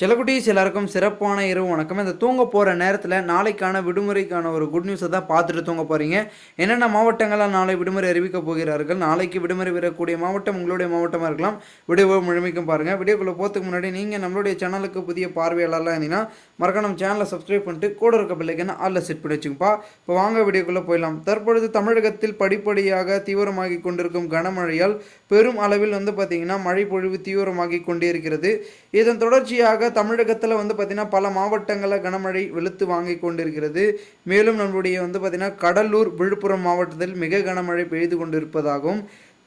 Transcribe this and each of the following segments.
செல்லக்குட்டீஸ் எல்லாருக்கும் சிறப்பான இரவு வணக்கம். இந்த தூங்க போகிற நேரத்தில் நாளைக்கான விடுமுறைக்கான ஒரு குட் நியூஸை தான் பார்த்துட்டு தூங்க போகிறீங்க என்னென்ன மாவட்டங்களால் நாளை விடுமுறை அறிவிக்க போகிறார்கள்? நாளைக்கு விடுமுறை பெறக்கூடிய மாவட்டம் உங்களுடைய மாவட்டமாக இருக்கலாம். வீடியோவை முழுமைக்கும் பாருங்கள் வீடியோக்குள்ளே போகிறதுக்கு முன்னாடி நீங்கள் நம்மளுடைய சேனலுக்கு புதிய பார்வையாளர்லாம் இருந்தீங்கன்னா மறக்க நம்ம சேனலை சப்ஸ்கிரைப் பண்ணிட்டு கூட இருக்க பிள்ளைக்குன்னு அதில் செட் பண்ணி வச்சுங்கப்பா இப்போ வாங்க வீடியோக்குள்ளே போயிடலாம். தற்பொழுது தமிழகத்தில் படிப்படியாக தீவிரமாகி கொண்டிருக்கும் கனமழையால் பெரும் அளவில் வந்து பார்த்திங்கன்னா மழை பொழிவு தீவிரமாகி கொண்டே இருக்கிறது. இதன் தொடர்ச்சியாக தமிழகத்தில் வந்து பார்த்திங்கன்னா பல மாவட்டங்களில் கனமழை வெளுத்து வாங்கி கொண்டிருக்கிறது. மேலும் நம்மளுடைய வந்து பார்த்திங்கன்னா கடலூர் விழுப்புரம் மாவட்டத்தில் மிக கனமழை பெய்து கொண்டிருப்பதாகவும்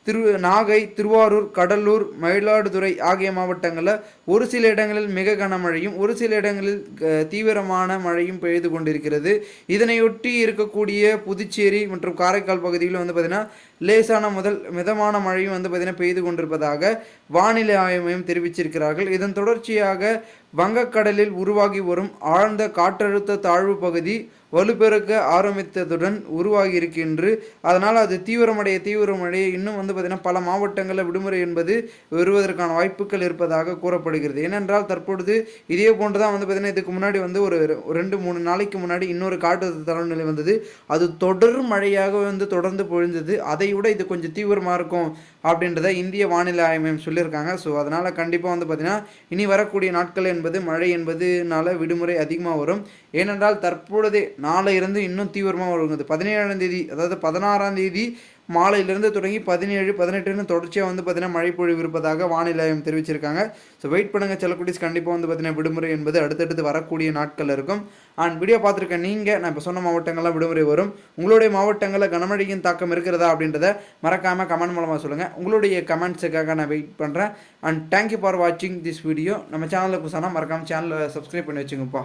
திரு நாகை திருவாரூர் கடலூர் மயிலாடுதுறை ஆகிய மாவட்டங்களில் ஒரு சில இடங்களில் மிக கனமழையும் ஒரு சில இடங்களில் தீவிரமான மழையும் பெய்து கொண்டிருக்கிறது. இதனையொட்டி இருக்கக்கூடிய புதுச்சேரி மற்றும் காரைக்கால் பகுதியில் வந்து பார்த்திங்கன்னா லேசான முதல் மிதமான மழையும் வந்து பார்த்திங்கன்னா பெய்து கொண்டிருப்பதாக வானிலை ஆய்வு மையம் தெரிவிச்சிருக்கிறார்கள். இதன் தொடர்ச்சியாக வங்கக்கடலில் உருவாகி வரும் ஆழ்ந்த காற்றழுத்த தாழ்வு பகுதி வலுப்பெருக்க ஆரம்பித்ததுடன் உருவாகி இருக்கின்று அதனால் அது தீவிரமடைய தீவிரமடைய இன்னும் வந்து பார்த்திங்கன்னா பல மாவட்டங்களில் விடுமுறை என்பது வருவதற்கான வாய்ப்புகள் இருப்பதாக கூறப்படுகிறது. ஏனென்றால் தற்பொழுது இதே போன்று தான் வந்து பார்த்திங்கன்னா இதுக்கு முன்னாடி வந்து ஒரு ரெண்டு மூணு நாளைக்கு முன்னாடி இன்னொரு காற்றழுத்த தாழ்வு நிலை வந்தது. அது தொடர் மழையாக வந்து தொடர்ந்து பொழிந்தது. அதை விட இது கொஞ்சம் தீவிரமாக இருக்கும் அப்படின்றத இந்திய வானிலை ஆய்வு மையம் சொல்லியிருக்காங்க. ஸோ அதனால் கண்டிப்பாக வந்து பார்த்திங்கன்னா இனி வரக்கூடிய நாட்கள் என்பது மழை என்பதுனால விடுமுறை அதிகமாக வரும். ஏனென்றால் தற்பொழுதே நாளை இருந்து இன்னும் தீவிரமாக வருங்கிறது பதினேழாம் தேதி அதாவது பதினாறாம் தேதி மாலையிலிருந்து தொடங்கி பதினேழு பதினெட்டுன்னு தொடர்ச்சியாக வந்து பார்த்தீங்கன்னா மழை பொழிவு இருப்பதாக வானிலை ஆய்வு தெரிவிச்சிருக்காங்க. ஸோ வெயிட் பண்ணுங்கள் செல்லக்குடிஸ் கண்டிப்பாக வந்து பார்த்தீங்கன்னா விடுமுறை என்பது அடுத்தடுத்து வரக்கூடிய நாட்கள் இருக்கும். அண்ட் வீடியோ பார்த்துருக்க நீங்கள் நான் இப்போ சொன்ன மாவட்டங்கள்லாம் விடுமுறை வரும். உங்களுடைய மாவட்டங்களில் கனமழையின் தாக்கம் இருக்கிறதா அப்படின்றத மறக்காமல் கமெண்ட் மூலமாக சொல்லுங்கள் உங்களுடைய கமெண்ட்ஸுக்காக நான் வெயிட் பண்ணுறேன் அண்ட் தேங்க்யூ ஃபார் வாட்சிங் திஸ் வீடியோ நம்ம சேனலுக்கு சொன்னால் மறக்காமல் சேனலை சப்ஸ்கிரைப் பண்ணி வச்சுங்கப்பா.